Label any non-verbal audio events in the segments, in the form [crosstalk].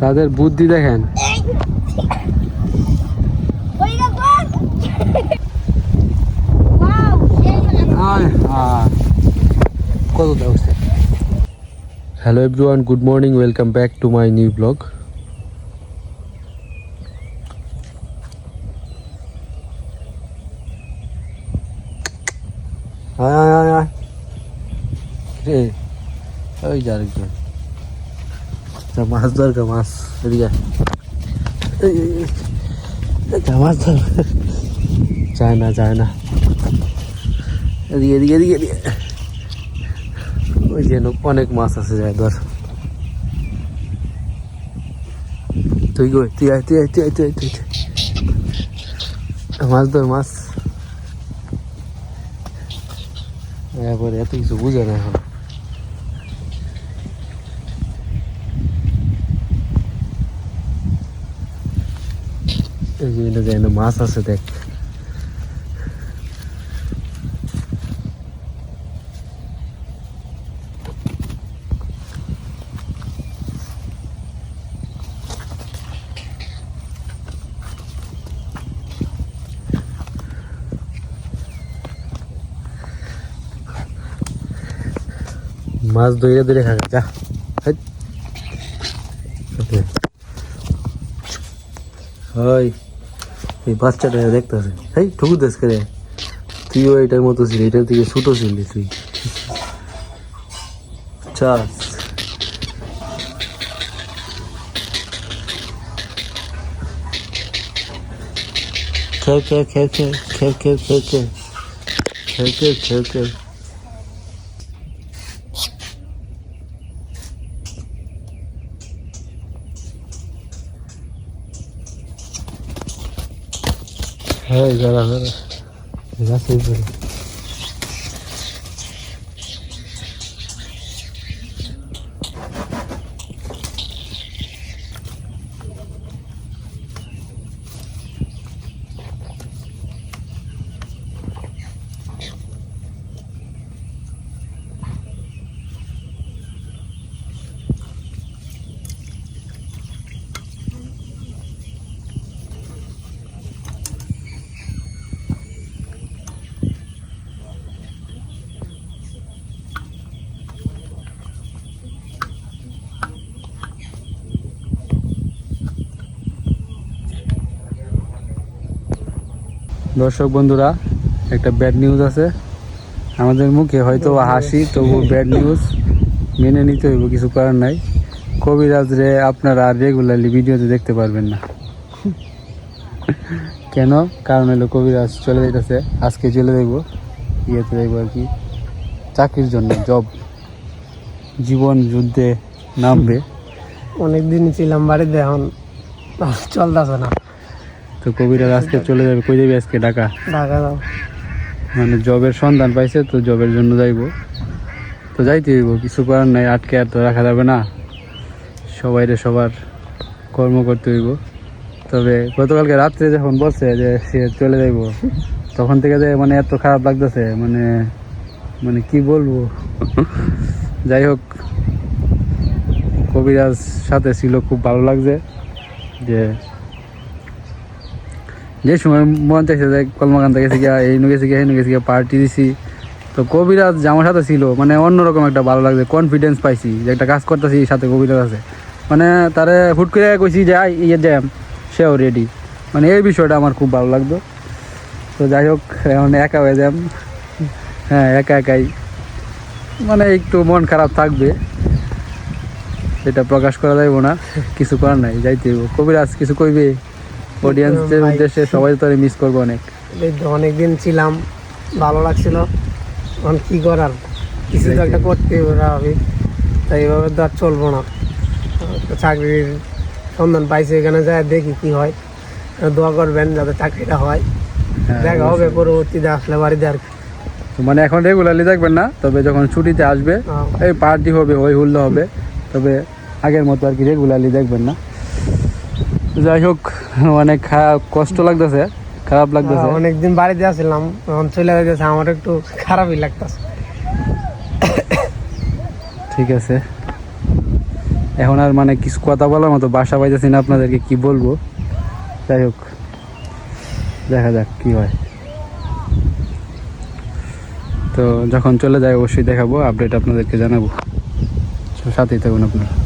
তাদের বুদ্ধি দেখেন। কতটা উঠছে hello everyone good morning welcome back to my new blog আয় আয়। রে, ওই যে আরেকজন। তা মাছ দরকার, মাছ এদিকে মাছ ধর যায় না যায় না। এদিকে এদিকে এদিকে এদিকে। ওই যে অনেক মাছ আছে, যায়, ধর। তুই কই? তুই আয় তুই আয় তুই আয় তুই আয়, তুই মাছ ধর, মাছ। এরপরে এত কিছু বুঝে না এখন। যে এটা যেন মাছ আছে দেখ। মাছ ধরে ধরে খাবে যা। হয় এই বাচ্চাটা দেখতেছে এই ঠুকু দেশ করে তুইও এটার মতো ছিলি এটার থেকে ছোট ছিলি তুই চাষ খেয়ে খেয়ে খেয়ে খেয়ে খেয়ে খেয়ে খেয়ে খেয়ে খেয়ে খেয়ে খেয়ে Ay, ya, ya, pero... দর্শক বন্ধুরা, একটা ব্যাড নিউজ আছে। আমাদের মুখে হয়তো হাসি তবু ব্যাড নিউজ মেনে নিতে হইব, কিছু করার নাই। কবিরাজ রে, আপনারা রেগুলারলি ভিডিওতে দেখতে পারবেন না। কেন? কারণ হলো কবিরাজ চলে যাইতেছে, আজকে চলে যাইব। ইয়েতে যাইব আর কি। চাকরির জন্য জব জীবন যুদ্ধে নামবে। অনেকদিন ছিলাম বাড়িতে, এখন চলতেছে না। তো কবিরাজ আজকে চলে যাবে। কই যাবে আজকে? ঢাকা? ঢাকা যাও মানে জবের সন্ধান পাইছে তো জবের জন্য যাইব। তো যাইতে হইব কিছু করার নাই আটকে আর তো রাখা যাবে না। সবাইরে সবার কর্ম করতে হইব। তবে গতকালকে রাত্রে যখন বলছে যে সে চলে যাইব তখন থেকে যে মানে এত খারাপ লাগতেছে মানে মানে কি বলব? যাই হোক কবিরাজ সাথে ছিল খুব ভালো লাগছে যে যে সময় মন চাইছে যে কলমাকান্তা গেছে গিয়া এই গেছে গিয়া এই গেছে গিয়া পার্টি দিছি। তো কবিরাজ আমার সাথে ছিল মানে অন্যরকম একটা ভালো লাগছে কনফিডেন্স পাইছি যে একটা কাজ করতেছি সাথে কবিরাজ আছে। মানে তারে হুট করে কইছি যে আই ইয়ে জ্যাম সেও রেডি মানে এই বিষয়টা আমার খুব ভালো লাগতো তো যাই হোক, এখন একা হয়ে যাম। হ্যাঁ একা একাই। মানে একটু মন খারাপ থাকবে। এটা প্রকাশ করা যাইব না, কিছু করার নাই, যাইতে কবিরাজ কিছু কইবে? অডিয়েন্সদের উদ্দেশ্যে সবাই তো মিস করব অনেক। অনেকদিন ছিলাম ভালো লাগছিল। এখন কি করার? কিছু তো একটা করতে হবে তাই এইভাবে তো আর চলবো না। চাকরির সন্ধান পাইছে এখানে যায় দেখি কি হয়। দোয়া করবেন যাতে চাকরিটা হয়। হ্যাঁ, দেখা হবে পরবর্তীতে আসলে বাড়িতে আর। মানে এখন রেগুলারলি দেখবেন না তবে যখন ছুটিতে আসবে আহ, এই পার্টি হবে হই হুল্লো হবে। তবে আগের মতো আর কি রেগুলারলি দেখবেন না। যাই হোক অনেক খারাপ কষ্ট লাগতেছে খারাপ লাগতেছে। অনেকদিন বাড়িতে আসছিলাম এখন চলে গেছে আমার একটু খারাপই লাগতেছে। ঠিক আছে। এখন আর মানে কিছু কথা বলার মতো বাসা পাইতেছি না আপনাদেরকে কি বলব? যাই হোক দেখা যাক কি হয়। তো যখন চলে যায় অবশ্যই দেখাবো আপডেট আপনাদেরকে জানাব। সাথেই থাকুন আপনারা।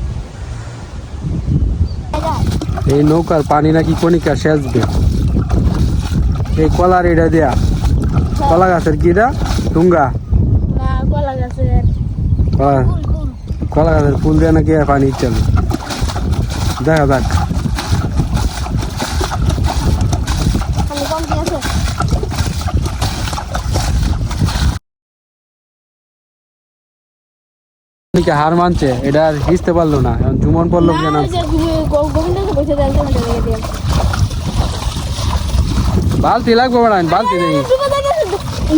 এই নৌকার পানি নাকি কণিকা সেচবে। এই কলার এটা দেয়া। কলা গাছের কি এটা? টুঙ্গা গাছের। কলা গাছের ফুল দিয়ে নাকি পানি চলে দেখা যাক। কণিকা হার মানছে এটা আর হিসতে পারল না। এখন জুমন পড়ল কেন? বালতি লাগবে বড় বালতি দেখি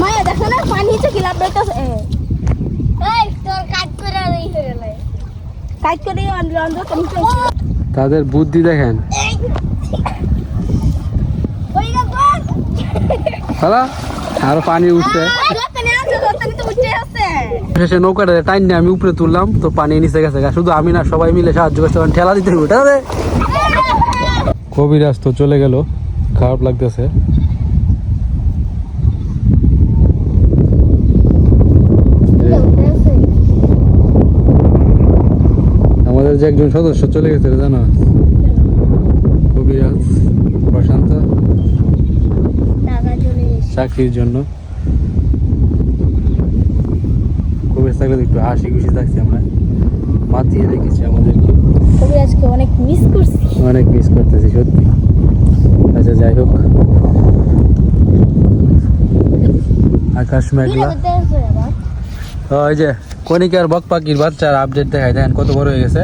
মায়া দেখো না পানি তো কিলাপ বেতাছে এই তোর কাট করে এই কাট করে আনলো আনলো কম তাদের বুদ্ধি দেখেন। আরও পানি উঠছে। শেষে নৌকাটা টাইন নিয়ে আমি উপরে তুললাম তো পানি নিচে গেছে গা। শুধু আমি না সবাই মিলে সাহায্য করছে কারণ ঠেলা দিতে হবে আছে কবিরাজ তো চলে গেল খারাপ লাগতেছে। আমাদের যে একজন সদস্য চলে গেছে জানো? কবিরাজ প্রশান্ত। চাকরির জন্য। কবিরাজ থাকলে একটু হাসি খুশি থাকছি আমরা। মাতিয়ে রেখেছি আমাদেরকে। অনেক মিস করছি। অনেক মিস করতেছি সত্যি। আচ্ছা যাই হোক। আকাশ মেঘলা। ওই যে কণিকার বক পাখির বাচ্চার আপডেট দেখাই দেখেন কত বড় হয়ে গেছে।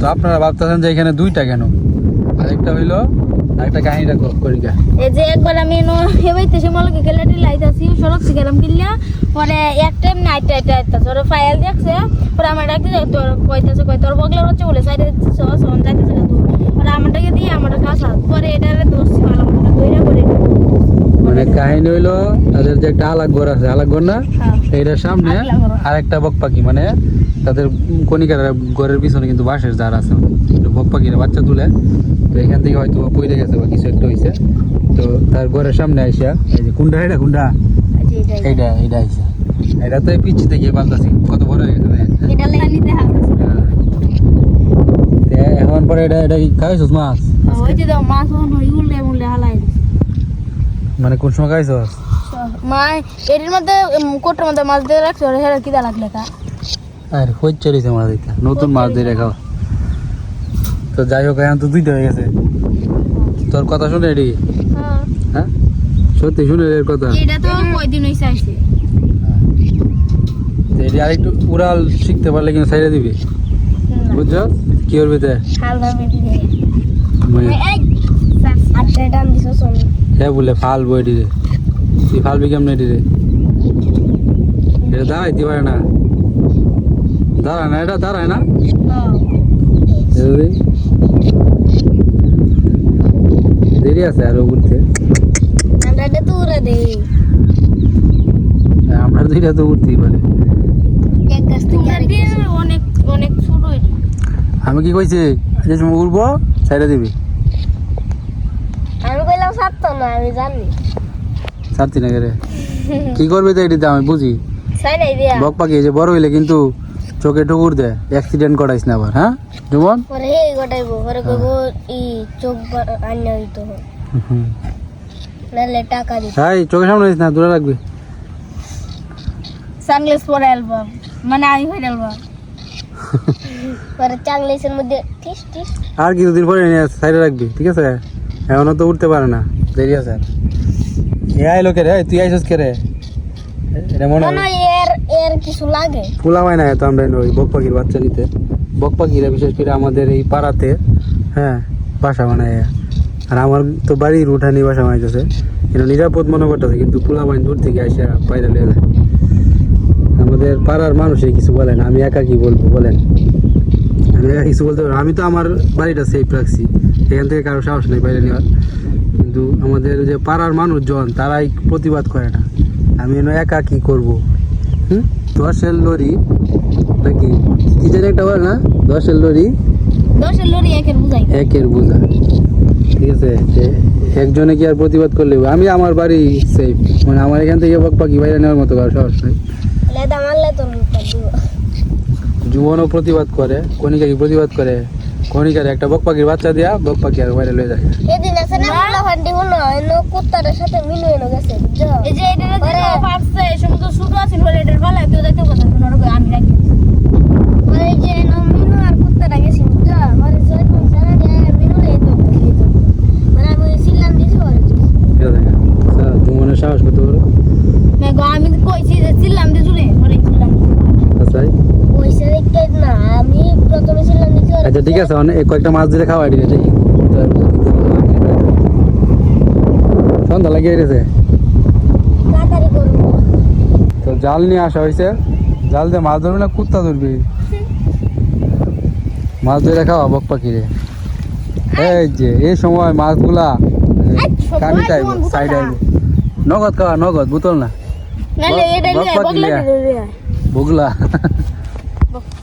তো আপনারা ভাবতেছেন যে এখানে দুইটা কেন? আরেকটা হইল একটা কাহিনীটা ক- কণিকা। এই যে একবার আমি নো হেবাইতে সে মলকে গেলাটি লাইতাছি সড়ক গেলাম কিল্লা পরে এক টাইম নাইট টাইট আইতাছে ওরা ফাইল দেখছে পরে আমার ডাকতে তোর কইতাছে কই? তোর বগলে হচ্ছে বলে, সাইডে সহজ সহন যাইতেছে না তুই পরে আমারটাকে দিয়ে আমার কাছে পরে এটারে দোষ ভালো মতো করে মানে কাহিনী হইল তাদের যে একটা আলাগ ঘর আছে আলাগ ঘর না? হ্যাঁ। এইটার সামনে ঘর। আরেকটা বক পাখি মানে তাদের কণিকার ঘরের পিছনে কিন্তু বাঁশের জার আছে। বক পাখিরা বাচ্চা তুলে তো এখান থেকে হয়তো পড়ে গেছে বা কিছু একটা হয়েছে তো তার ঘরের সামনে আইসা এই যে কুন্ডা এটা কুন্ডা? এইটা এইটা। আইসা। এটা তো এই পিচ্ছি থেকে পাল্টাছি কত বড় হয়ে গেছে দেখা। এখন পরে এটা এটা কি খাইছস মাছ? ওই যে মাছ হন হই উল্লে হালাই মানে কোন সময় খাইছস মা এটির মধ্যে কোটার মধ্যে মাছ দিয়ে রাখছো আর হেরা কিদা লাগলে কা? আর হই চলিছে মাছ এটা নতুন মাছ দিয়ে রেখাও তো যাই হোক এখন তো দুইটা হয়ে গেছে। তোর কথা শুনে এটি হ্যাঁ। সত্যি শুনে এর কথা? এটা তো কয়দিন হইছে আইছে। তো আরেকটু উড়াল শিখতে পারলে কিন্তু সাইডে দিবি। বুঝছ? কি করবি তে? হাল ভাবে দিয়ে মানে এই আটটা দাম দিছো শোন হ্যাঁ বলে ফালবো এটি রে তুই ফালবি কেমন এটি রে এটা দাঁড়াইতে পারে না দাঁড়ায় না এটা দাঁড়ায় না এটা দি। দেরি আছে আরও উঠতে আমরা এটা তো উড়ে দেই আমরা দুইটা তো উঠতেই পারে এক গাছ থেকে অনেক অনেক ছোট এটা আমি কি কইছি যে সময় উঠবো সাইডে দিবি আমি কইলাম সাতটা না আমি জানি না রে [laughs] কি করবি তো এটিতে আমি বুঝি? বক পাখি যে বড় হইলে কিন্তু চোখে ঠুকুর দেয় অ্যাক্সিডেন্ট করাইস না আবার হ্যাঁ? যেমন পরে হে গোটাইবো পরে কইবো ই চোখ আন্না হইতো। নাহলে টাকা দিত। হাই চোখের সামনে দিস না দূরে রাখবি। সানগ্লাস পরে অ্যালবাম মানে আমি হই অ্যালবাম। [laughs] পরে চাংলেসের মধ্যে টিস টিস। আর কিছুদিন পরে নিয়ে সাইডে রাখবি ঠিক আছে? এখনও তো উঠতে পারে না। দেরি আছে। এ আইলো কে রে? তুই আইসস কে রে? এটা মনে হয় এর এর কিছু লাগে। ফুলা হয় না এত আমরা ওই বক পাখির বাচ্চা নিতে। বক পাখিরা বিশেষ করে আমাদের এই পাড়াতে হ্যাঁ বাসা বানায়। আর আমার তো বাড়ির উঠানি বাসা বানাইতেছে। এটা নিরাপদ মনে করতেছে কিন্তু ফুলা বাহিনী দূর থেকে আসে বাইরে লিয়ে যায়। আমাদের পাড়ার মানুষে কিছু বলেন আমি একা কি বলব বলেন? আমি একা কিছু বলতে পারব আমি তো আমার বাড়িটা সেফ রাখছি। এখান থেকে কারও সাহস নেই বাইরে নেওয়ার। কিন্তু আমাদের যে পাড়ার মানুষজন তারাই প্রতিবাদ করে না। আমি এনে একা কি করব? হুম? দশের লরি নাকি? কি জানি একটা বল না? দশের লরি দশের লরি একের বুঝাই। একের বোঝা। ঠিক আছে? একজনে কি আর প্রতিবাদ করলে? আমি আমার বাড়ি সেফ মানে আমার এখান থেকে বক পাখি বাইরে নেওয়ার মতো কারও সাহস নেই। জীবনও প্রতিবাদ করে কণিকা কি প্রতিবাদ করে। কণিকার একটা বক পাখির বাচ্চা দিয়া বক পাখি আর বাইরে লয়ে যায়। এদিন আছে না মুলা হান্ডি হলো এনো কুত্তার সাথে মিলে এনো গেছে এই যে এটা যে পারছে সমুদ্র শুরু আছে বলে এটার ভালো তো দেখতে কথা শোনা রকম আমি রাখি। ওই যে এনো মিনু আর কুত্তাটা গেছে বুঝছ ওরে সই কোন সারা দিয়ে মিনু রে তো তো মানে আমি সিলাম দিছি ওরে ঠিক আছে আচ্ছা, জীবনের সাহস কত বড় না গো আমি কইছি যে সিলাম দিছি রে ওরে সিলাম আচ্ছা কইছে দেখতে না আমি প্রথমে সিলাম দিছি আচ্ছা ঠিক আছে অনেক কয়েকটা মাছ দিলে খাওয়া ঠিক আছে সন্ধ্যা লাগিয়ে গেছে। তো জাল নিয়ে আসা হয়েছে। জাল দিয়ে মাছ ধরবে না কুত্তা ধরবি? মাছ ধরে খাওয়া বক পাখি রে এই যে এই সময় মাছগুলা চাইব সাইড আইব নগদ খাওয়া নগদ বুতল না। বক পাখি বগলা।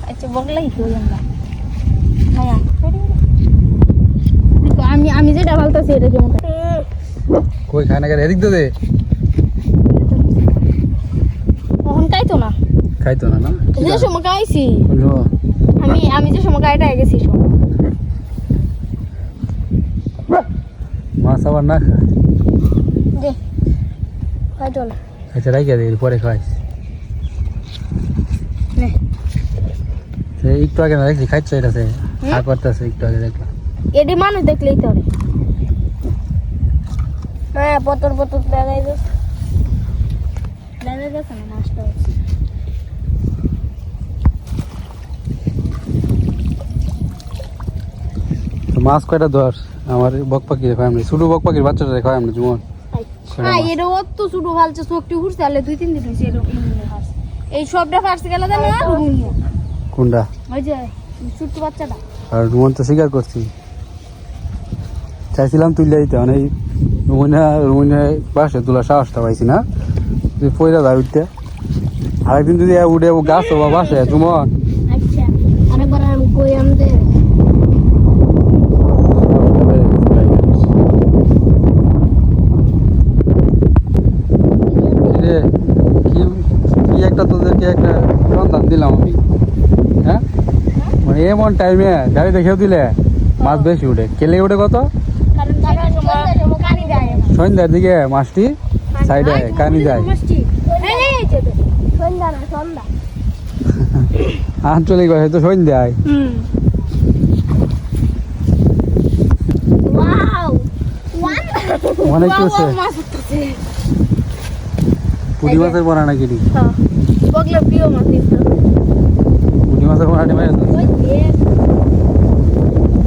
আচ্ছা বগলাই কি হইলাম না হ্যাঁ দেখো আমি আমি যেটা এটা কেমন কই খায় না এদিক দে। তখন কাইতো না। খাইতো না না? যে সময় খাইছি। আমি আমি যে সময় কাইটা গেছি মাছ আবার না খায় দে কাইতো না আচ্ছা রাইখা দে পরে সে একটু আগে দেখছি খাইছে খা করতেছে একটু আগে দেখলাম। এডি মানুষ দেখলেই তো রে হ্যাঁ পতর পতর না হচ্ছে। মাছ কয়টা ধর? আমার বক পাখি আমরা ছোট বক পাখির বাচ্চাটা খাই আমরা জীবন হ্যাঁ এটা অত ছোট ফালছে চোখটি ঘুরছে আলে দুই তিন দিন হয়েছে এরকম এই সবটা ফার্স্ট গেলে না কোনটা? ওই যে ছোট্ট বাচ্চাটা। আর রুমন তো স্বীকার করছি। চাইছিলাম তুলে দিতে মানে রুমনে, রুমনা বাসে তোলা সাহসটা পাইছি না। তুই পয়লা উঠতে। আরেকদিন যদি উঠে গাছ বা বাসে জুমন আচ্ছা আরেকবার আমি কই আমাদের রে, কি কি একটা তোদেরকে একটা সন্ধান দিলাম আমি হ্যাঁ মানে এমন টাইমে গাড়ি দেখেও দিলে মাছ বেশি উঠে। কেলে উঠে কত? সন্ধ্যার দিকে মাছটি সাইডে কানি যায়। আঞ্চলিক ভাষায় তো সন্ধ্যায়। অনেক কিছু পুঁটি মাছের পড়া নাকি? হ্যাঁ। পুঁটি মাছের পড়াটি মেরে তো ওই যে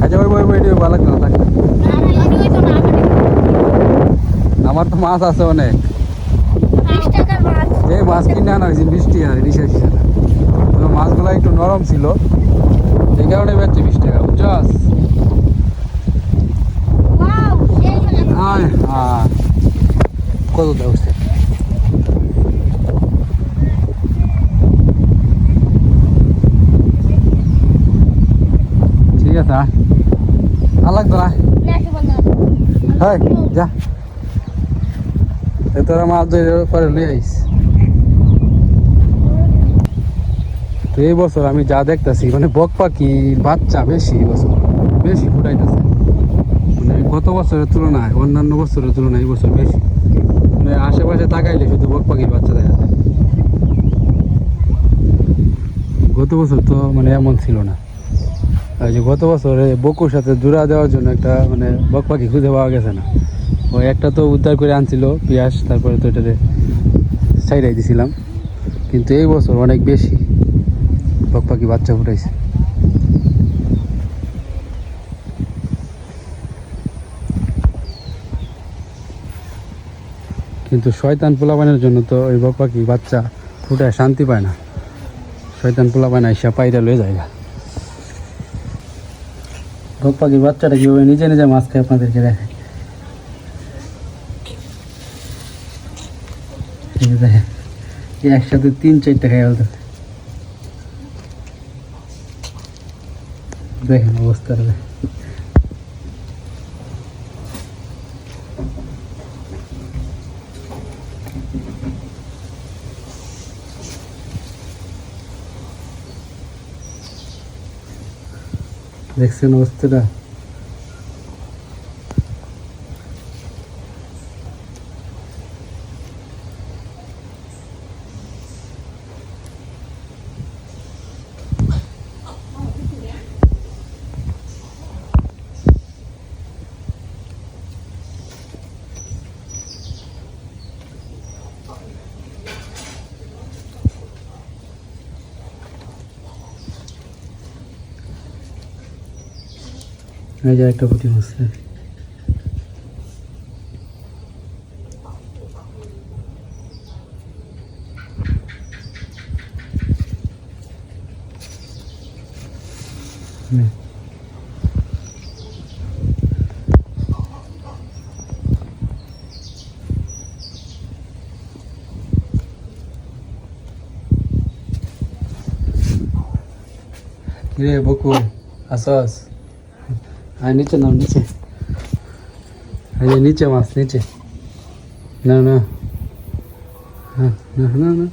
আচ্ছা ওই বই বইটি ভালো না আমার তো মাছ আছে অনেক টাকার মাছ কিনে আনা হয়েছে বৃষ্টি আর রিসা রিসা তো মাছগুলো একটু নরম ছিল এই কারণে বেচছে বিশ টাকা বুঝছস সেই কত দেয় আর লাগতো না? যা। তোরা মাছ ধরে পরে আইস। তো এই বছর আমি যা দেখতেছি মানে বক পাখির বাচ্চা বেশি এই বছর। বেশি ফুটাইতেছে। মানে গত বছরের তুলনায় অন্যান্য বছরের তুলনায় এই বছর বেশি। মানে আশেপাশে তাকাইলে শুধু বক পাখির বাচ্চা দেখা যায়। গত বছর তো মানে এমন ছিল না। যে গত বছরে বকুর সাথে জোড়া দেওয়ার জন্য একটা মানে বক পাখি খুঁজে পাওয়া গেছে না। ওই একটা তো উদ্ধার করে আনছিল, পিয়াস, তারপরে তো এটাতে সাইডাই দিছিলাম। কিন্তু এই বছর অনেক বেশি বক পাখি বাচ্চা ফুটাইছে। কিন্তু শয়তান পোলাপানের জন্য তো ওই বক পাখি বাচ্চা ফুটায় শান্তি পায় না। শয়তান পোলাপান আইসা পাইরা লয়ে যায় গা। বক পাখির বাচ্চাটা কীভাবে নিজে নিজে মাছ খায় আপনাদেরকে দেখে ঠিক আছে এই একসাথে তিন চারটা খাই ফেলতে দেখেন অবস্থাটা দেখছেন অবস্থাটা? এই যে একটা পুঁটি মাছ হুম। কিরে বকু আসস আয় নিচে নাম নিচে এই যে নিচে মাছ নিচে না না হ্যাঁ, না না না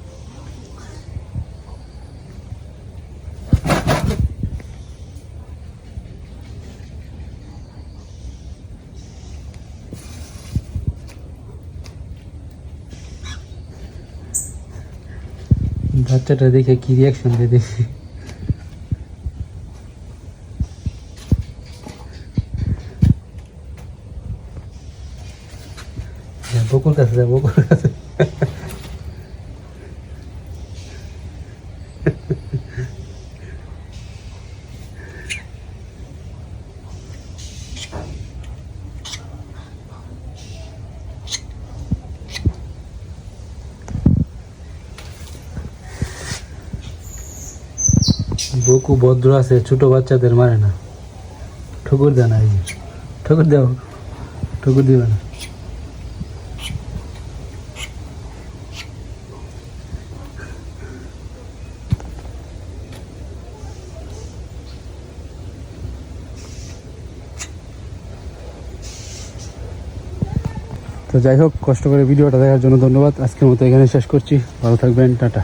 বাচ্চাটা দেখে কি রিয়াকশন দিয়ে বকুর কাছে যা বকুর কাছে। বকু ভদ্র আছে, ছোট বাচ্চাদের মারে না। ঠকুর দেয় না। ঠকুর দেও। ঠকুর দিবে না। যাই হোক, কষ্ট করে ভিডিওটা দেখার জন্য ধন্যবাদ। আজকের মতো এখানে শেষ করছি। ভালো থাকবেন, টাটা।